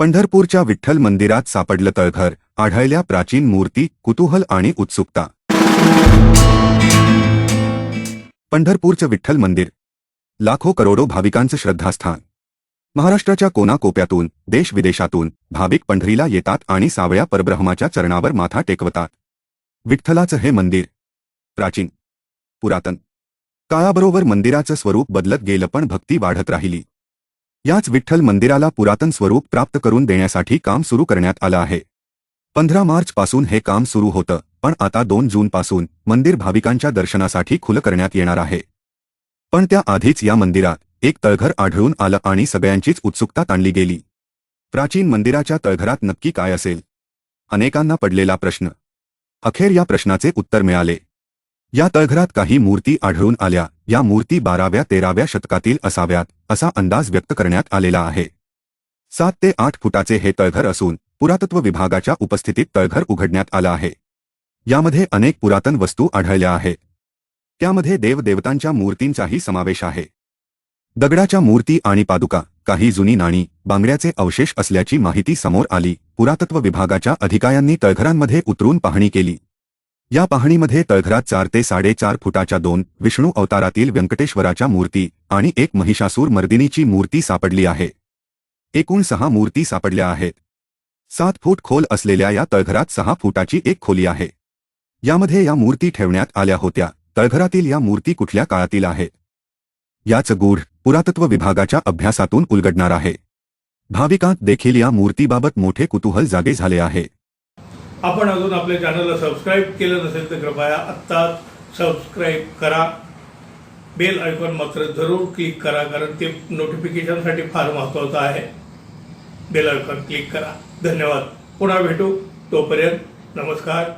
पंढरपूरच्या विठ्ठल मंदिरात सापडलं तळघर आढळल्या प्राचीन मूर्ती कुतूहल आणि उत्सुकता. पंढरपूरचं विठ्ठल मंदिर. लाखो करोडो भाविकांचं श्रद्धास्थान. महाराष्ट्राच्या कोनाकोप्यातून देश विदेशातून भाविक पंढरीला येतात आणि सावळ्या परब्रह्माच्या चरणावर माथा टेकवतात. विठ्ठलाचं हे मंदिर. प्राचीन. पुरातन. काळाबरोबर मंदिराचं स्वरूप बदलत गेलं पण भक्ती वाढत राहिली. याच विठ्ठल मंदिराला पुरातन स्वरूप प्राप्त करून देण्यासाठी काम सुरू करण्यात आलं आहे. पंधरा मार्चपासून हे काम सुरू होतं पण आता दोन जूनपासून मंदिर भाविकांच्या दर्शनासाठी खुलं करण्यात येणार आहे. पण त्या आधीच या मंदिरात एक तळघर आढळून आलं आणि सगळ्यांचीच उत्सुकता ताणली गेली. प्राचीन मंदिराच्या तळघरात नक्की काय असेल? अनेकांना पडलेला प्रश्न. अखेर या प्रश्नाचे उत्तर मिळाले. या तळघरात काही मूर्ती आढळून आल्या या मूर्ती बाराव्या तेराव्या शतकातील असाव्यात. असा अंदाज व्यक्त करण्यात आलेला आहे. सात ते आठ फुटाचे हे तळघर असून पुरातत्व विभागाच्या उपस्थितीत तळघर उघडण्यात आलं आहे. यामध्ये अनेक पुरातन वस्तू आढळल्या आहेत त्यामध्ये देवदेवतांच्या मूर्तींचाही समावेश आहे. दगडाच्या मूर्ती आणि पादुका काही जुनी नाणी बांगड्याचे अवशेष असल्याची माहिती समोर आली. पुरातत्व विभागाच्या अधिकाऱ्यांनी तळघरांमध्ये उतरून पाहणी केली. या पाहणीमध्ये तळघरात चार ते साडेचार फुटाच्या दोन विष्णू अवतारातील व्यंकटेश्वराच्या मूर्ती आणि एक महिषासूर मर्दिनीची मूर्ती सापडली आहे. एकूण सहा मूर्ती सापडल्या आहेत. सात फूट खोल असलेल्या या तळघरात सहा फुटाची एक खोली आहे. यामध्ये या मूर्ती ठेवण्यात आल्या होत्या. तळघरातील या मूर्ती कुठल्या काळातील आहेत याच गूढ पुरातत्व विभागाच्या अभ्यासातून उलगडणार आहे. भाविकांत देखील या मूर्तीबाबत मोठे कुतूहल जागे झाले आहे. आपण अजून आपल्या चॅनलला सबस्क्राईब केलं नसेल तर कृपया आत्ताच सबस्क्राईब करा. बेल आयकॉन मात्र जरूर क्लिक करा कारण ते नोटिफिकेशनसाठी फार महत्त्वाचं आहे. बेल आयकॉन क्लिक करा. धन्यवाद. पुन्हा भेटू. तोपर्यंत नमस्कार.